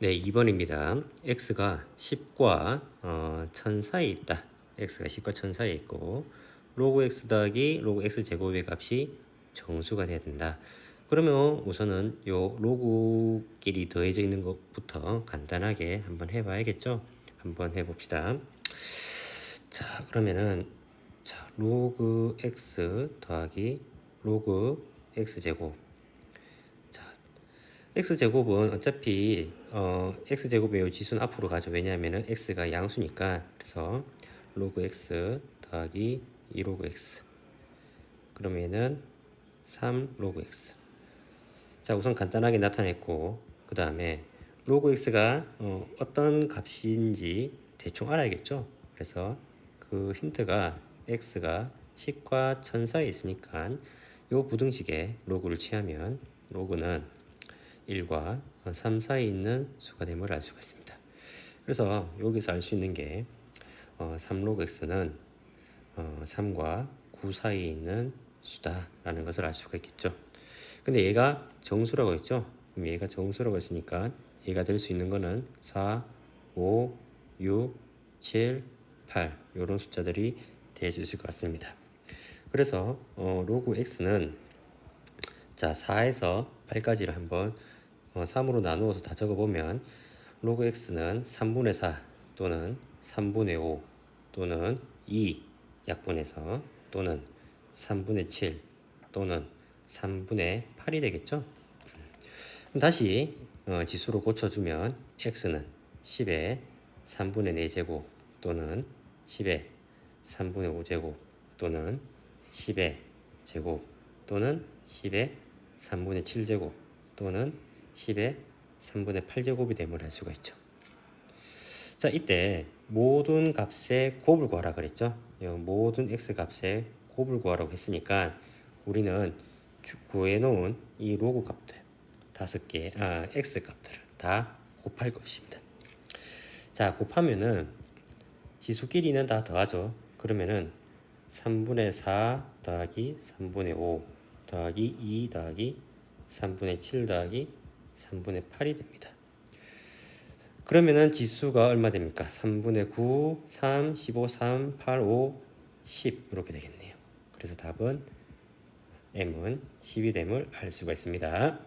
네, 2번입니다. x가 10과 어, 1000 사이에 있다. x가 10과 1000 사이에 있고 로그 x 더하기 로그 x 제곱의 값이 정수가 돼야 된다. 그러면 우선은 요 로그끼리 더해져 있는 것부터 간단하게 한번 해봐야겠죠? 한번 해봅시다. 자, 그러면은 자, 로그 x 더하기 로그 x 제곱 x 제곱은 어차피 어, x 제곱의 요 지수는 앞으로 가죠. 왜냐하면은 x가 양수니까 그래서 로그 x 더하기 2 로그 x 그러면은 3 로그 x 자 우선 간단하게 나타냈고 그 다음에 로그 x가 어, 어떤 값인지 대충 알아야겠죠. 그래서 그 힌트가 x가 10과 1000 사이에 있으니까 요 부등식에 로그를 취하면 로그는 1과 3 사이에 있는 수가 됨을 알 수가 있습니다. 그래서 여기서 알 수 있는 게 어, 3log x는 어, 3과 9 사이에 있는 수다라는 것을 알 수가 있겠죠. 근데 얘가 정수라고 했죠. 그럼 얘가 정수라고 했으니까 얘가 될 수 있는 거는 4, 5, 6, 7, 8 이런 숫자들이 될 수 있을 것 같습니다. 그래서 어, 로그 x는 자 4에서 8까지를 한번 어, 3으로 나누어서 다 적어보면 로그 x는 3분의 4 또는 3분의 5 또는 2 약분해서 또는 3분의 7 또는 3분의 8이 되겠죠. 다시 어, 지수로 고쳐주면 x는 10의 3분의 4제곱 또는 10의 3분의 5제곱 또는 10의 제곱 또는 10의 3분의 7제곱 또는 10의 3분의 8제곱이 됨을 알 수가 있죠. 자, 이때 모든 값의 곱을 구하라 그랬죠. 모든 x 값의 곱을 구하라고 했으니까 우리는 구해 놓은 이 로그 값들 다섯 개, 아, x 값들을 다 곱할 것입니다. 자, 곱하면은 지수끼리는 다 더하죠. 그러면은 3분의 4 더하기 3분의 5 더하기 2 더하기 3분의 7 더하기 3분의 8이 됩니다. 그러면은 지수가 얼마 됩니까? 3분의 9, 3, 15, 3, 8, 5, 10 이렇게 되겠네요. 그래서 답은 m은 10이 됨을 알 수가 있습니다.